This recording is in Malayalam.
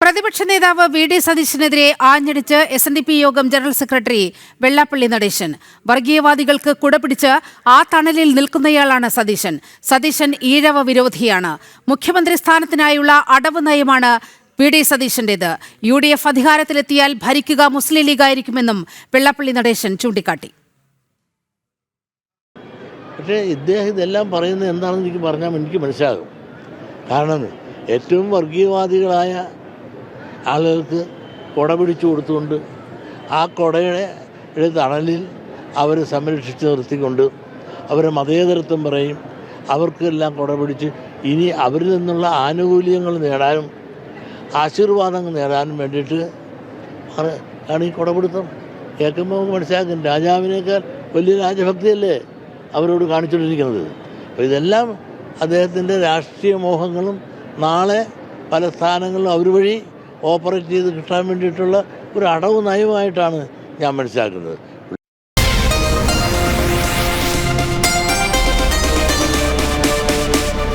പ്രതിപക്ഷ നേതാവ് വി ഡി സതീശനെതിരെ ആഞ്ഞടിച്ച് എസ് എൻ ഡി പി യോഗം ജനറൽ സെക്രട്ടറി വെള്ളാപ്പള്ളി നടേശൻ. വർഗീയവാദികൾക്ക് കുടപിടിച്ച് ആ തണലിൽ നിൽക്കുന്നയാളാണ് സതീശൻ. സതീശൻ ഈഴവ വിരോധിയാണ്. മുഖ്യമന്ത്രി സ്ഥാനത്തിനായുള്ള അടവ് നയമാണ് വി ഡി സതീശന്റേത്. യു ഡി എഫ് അധികാരത്തിലെത്തിയാൽ ഭരിക്കുക മുസ്ലിം ലീഗായിരിക്കുമെന്നും വെള്ളാപ്പള്ളി നടേശൻ ചൂണ്ടിക്കാട്ടി. പക്ഷേ ഇദ്ദേഹം ഇതെല്ലാം പറയുന്നത് എന്താണെന്ന് എനിക്ക് പറഞ്ഞാൽ എനിക്ക് മനസ്സിലാകും. കാരണം ഏറ്റവും വർഗീയവാദികളായ ആളുകൾക്ക് കുട പിടിച്ചു കൊടുത്തുകൊണ്ട് ആ കുടയുടെ യുടെ തണലിൽ അവരെ സംരക്ഷിച്ച് നിർത്തിക്കൊണ്ട് അവരെ മതേതരത്വം പറയും. അവർക്കെല്ലാം കുട പിടിച്ച് ഇനി അവരിൽ നിന്നുള്ള ആനുകൂല്യങ്ങൾ നേടാനും ആശീർവാദങ്ങൾ നേടാനും വേണ്ടിയിട്ട് ആണ്- ഈ കുടപിടുത്തം കേൾക്കുമ്പോൾ മനസ്സിലാക്കും രാജാവിനേക്കാൾ വലിയ രാജഭക്തിയല്ലേ അവരോട് കാണിച്ചുകൊണ്ടിരിക്കുന്നത്. അപ്പോൾ ഇതെല്ലാം അദ്ദേഹത്തിന്റെ രാഷ്ട്രീയ മോഹങ്ങളും നാളെ പല സ്ഥാനങ്ങളിലും അവർ വഴി ഓപ്പറേറ്റ് ചെയ്ത് കിട്ടാൻ വേണ്ടിയിട്ടുള്ള ഒരു അടവ് നയമായിട്ടാണ് ഞാൻ മനസ്സിലാക്കുന്നത്.